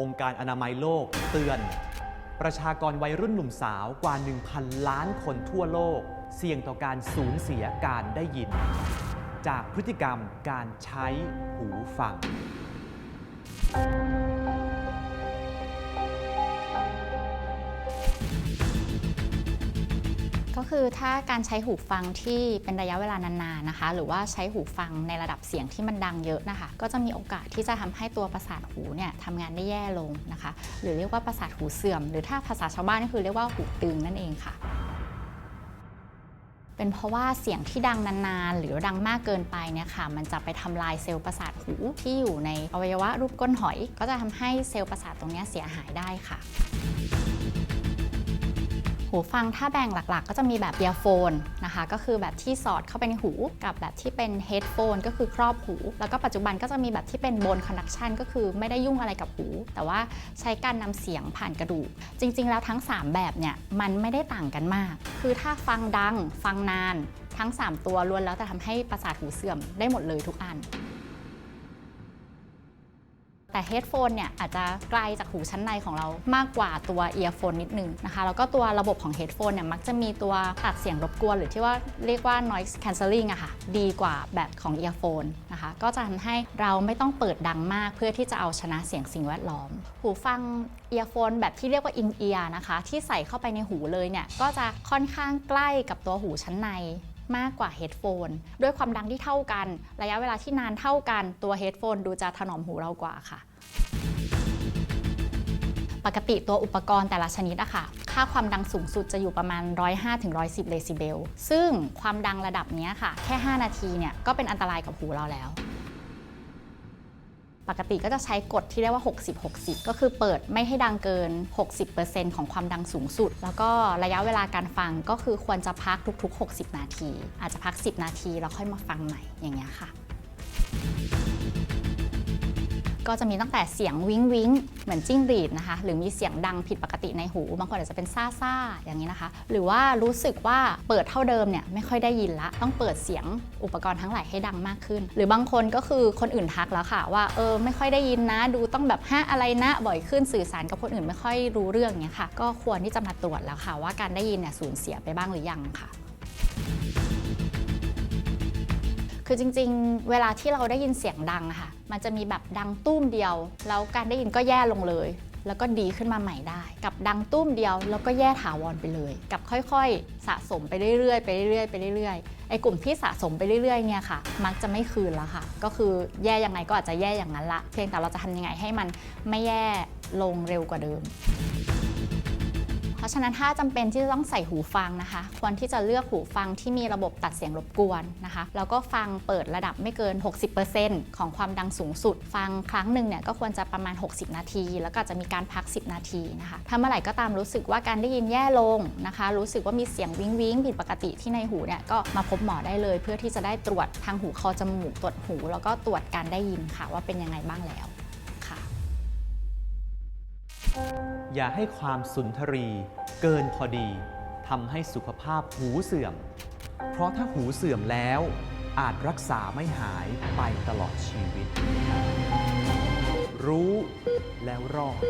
องค์การอนามัยโลกเตือน ประชากรวัยรุ่นหนุ่มสาวกว่า 1,000 ล้านคนทั่วโลก เสี่ยงต่อการสูญเสียการได้ยิน จากพฤติกรรมการใช้หูฟัง ก็คือถ้าการใช้หูฟังที่เป็นระยะเวลานานๆนะคะ หรือว่าใช้หูฟังในระดับเสียงที่มันดังเยอะนะคะ ก็จะมีโอกาสที่จะทำให้ตัวประสาทหูเนี่ยทำงานได้แย่ลงนะคะ หรือเรียกว่าประสาทหูเสื่อม หรือถ้าภาษาชาวบ้านก็คือเรียกว่าหูตึงนั่นเองค่ะเป็นเพราะว่าเสียงที่ดังนานๆ หรือดังมากเกินไปเนี่ยค่ะ มันจะไปทำลายเซลล์ประสาทหูที่อยู่ในอวัยวะรูปก้นหอย ก็จะทำให้เซลล์ประสาทตรงนี้เสียหายได้ค่ะ หูฟังถ้าแบ่งหลักๆ ก็จะมีแบบเ a ียโฟนนะคะ ก็คือแบบที่สอดเข้าไปในหู กับแบบที่เป็นเฮดโฟนก็คือครอบหู แล้วก็ปัจจุบันก็จะมีแบบที่เป็นโบนคอนดักชันก็คือไม่ได้ยุ่งอะไรกับหู แต่ว่าใช้การนำเสียงผ่านกระดูก จริง ๆ แล้วทั้ง 3 แบบเนี่ยมันไม่ได้ต่างกันมาก คือถ้าฟังดัง ฟังนาน ทั้ง 3 ตัวล้วนแล้วแต่ทำให้ประสาทหูเสื่อมได้หมดเลยทุกอัน แต่เฮดโฟนเนี่ยอาจจะไกลจากหูชั้นในของเรามากกว่าตัวเอียร์โฟนนิดนึงนะคะ แล้วก็ตัวระบบของเฮดโฟนเนี่ยมักจะมีตัวตัดเสียงรบกวน หรือที่ว่าเรียกว่า noise cancelling อะค่ะ ดีกว่าแบบของเอียร์โฟนนะคะ ก็จะทำให้เราไม่ต้องเปิดดังมากเพื่อที่จะเอาชนะเสียงสิ่งแวดล้อม หูฟังเอียร์โฟนแบบที่เรียกว่า in ear นะคะ ที่ใส่เข้าไปในหูเลยเนี่ยก็จะค่อนข้างใกล้กับตัวหูชั้นใน มากกว่าเฮดโฟนด้วยความดังที่เท่ากัน ระยะเวลาที่นานเท่ากันตัวเฮดโฟนดูจะถนอมหูเรากว่าค่ะ ปกติตัวอุปกรณ์แต่ละชนิดอะค่ะ ค่าความดังสูงสุดจะอยู่ประมาณ 105-110 เดซิเบล ซึ่งความดังระดับนี้ค่ะ แค่ 5 นาทีเนี่ยก็เป็นอันตรายกับหูเราแล้ว ปกติก็จะใช้กฎที่เรียกว่า 60-60 ก็คือเปิดไม่ให้ดังเกิน 60%ของความดังสูงสุด แล้วก็ระยะเวลาการฟังก็คือควรจะพักทุก ๆ 60 นาที อาจจะพัก 10 นาทีแล้วค่อยมาฟังใหม่อย่างเงี้ยค่ะ ก็จะมีตั้งแต่เสียงวิ้งวิ้งเหมือนจิ้งหรีดนะคะ หรือมีเสียงดังผิดปกติในหู บางคนอาจจะเป็นซ่าซ่าอย่างนี้นะคะ หรือว่ารู้สึกว่าเปิดเท่าเดิมเนี่ยไม่ค่อยได้ยินละ ต้องเปิดเสียงอุปกรณ์ทั้งหลายให้ดังมากขึ้น หรือบางคนก็คือคนอื่นทักแล้วค่ะ ว่าเออไม่ค่อยได้ยินนะ ดูต้องแบบฮะอะไรนะ บ่อยขึ้นสื่อสารกับคนอื่นไม่ค่อยรู้เรื่องเนี้ยค่ะ ก็ควรที่จะมาตรวจแล้วค่ะ ว่าการได้ยินเนี่ยสูญเสียไปบ้างหรือยังค่ะ คือจริงๆ เวลาที่เราได้ยินเสียงดังอะค่ะ มันจะมีแบบดังตุ้มเดียว แล้วการได้ยินก็แย่ลงเลย แล้วก็ดีขึ้นมาใหม่ได้ กับดังตุ้มเดียว แล้วก็แย่ถาวรไปเลย กับค่อยๆ สะสมไปเรื่อยๆไปเรื่อยๆไปเรื่อยๆไอ้กลุ่มที่สะสมไปเรื่อยๆเนี่ยค่ะ มักจะไม่คืนแล้วค่ะ ก็คือแย่ยังไงก็อาจจะแย่อย่างนั้นละ เพียงแต่เราจะทำยังไงให้มันไม่แย่ลงเร็วกว่าเดิม เพราะฉะนั้นถ้าจำเป็นที่จะต้องใส่หูฟังนะคะ ควรที่จะเลือกหูฟังที่มีระบบตัดเสียงรบกวนนะคะแล้วก็ฟังเปิดระดับไม่เกิน 60%ของความดังสูงสุด ฟังครั้งหนึ่งเนี่ยก็ควรจะประมาณ 60 นาที แล้วก็จะมีการพัก 10 นาทีนะคะถ้าเมื่อไหร่ก็ตามรู้สึกว่าการได้ยินแย่ลงนะคะ รู้สึกว่ามีเสียงวิงวิงผิดปกติที่ในหูเนี่ยก็มาพบหมอได้เลย เพื่อที่จะได้ตรวจทางหูคอจมูกตรวจหู แล้วก็ตรวจการได้ยินค่ะว่าเป็นยังไงบ้างแล้วค่ะ อย่าให้ความสุนทรี เกินพอดีทำให้สุขภาพหูเสื่อม เพราะถ้าหูเสื่อมแล้ว อาจรักษาไม่หายไปตลอดชีวิต รู้แล้วรอด